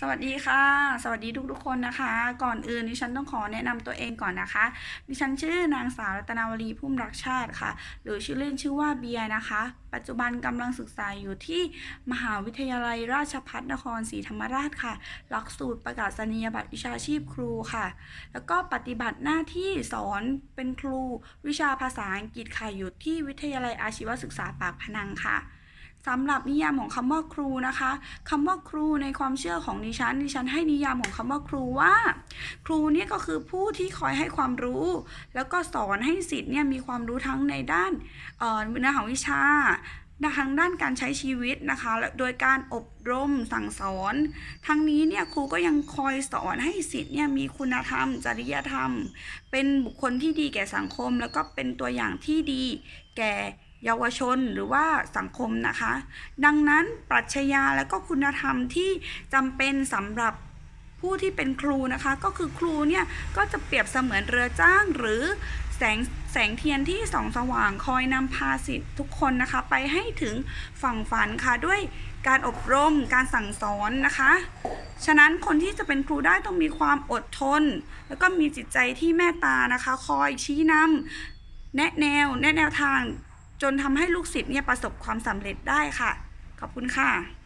สวัสดีค่ะ สวัสดีทุกๆคนนะคะ ก่อนอื่นดิฉันต้องขอแนะนำตัวเองก่อนนะคะ ดิฉันชื่อนางสาวรัตนาวลีพุ่มรักชาติค่ะ หรือชื่อเล่นชื่อว่าเบียร์นะคะ ปัจจุบันกำลังศึกษาอยู่ที่มหาวิทยาลัยราชภัฏนครศรีธรรมราชค่ะ หลักสูตรประกาศนียบัตรวิชาชีพครูค่ะ แล้วก็ปฏิบัติหน้าที่สอนเป็นครู วิชาภาษาอังกฤษค่ะอยู่ที่วิทยาลัยอาชีวศึกษาปากพนังค่ะ สำหรับนิยามของคำว่าครูนะคะคำว่าครูในความเชื่อของดิฉันดิฉันให้นิยามของคำว่าครูว่า ครูเนี่ยก็คือผู้ที่คอยให้ความรู้ แล้วก็สอนให้สิทธิ์เนี่ยมีความรู้ทั้งในด้านเเนื้อหาวิชาทางด้านการใช้ชีวิตนะคะและโดยการอบรมสั่งสอน ทั้งนี้เนี่ยครูก็ยังคอยสอนให้สิทธิ์เนี่ยมีคุณธรรม จริยธรรม เป็นบุคคลที่ดีแก่สังคม แล้วก็เป็นตัวอย่างที่ดีแก่ เยาวชนหรือว่าสังคมนะคะ ดังนั้นปรัชญาและก็คุณธรรมที่จำเป็นสำหรับผู้ที่เป็นครูนะคะ ก็คือครูเนี่ยก็จะเปรียบเสมือนเรือจ้างหรือแสงแสงเทียนที่ส่องสว่างคอยนำพาสิทธิ์ทุกคนนะคะ ไปให้ถึงฝั่งฝันค่ะด้วยการอบรมการสั่งสอนนะคะ ฉะนั้นคนที่จะเป็นครูได้ต้องมีความอดทน แล้วก็มีจิตใจที่เมตตานะคะ คอยชี้นำแนะแนว แนะแนวทาง จนทำให้ลูกศิษย์เนี่ยประสบความสำเร็จได้ค่ะ ขอบคุณค่ะ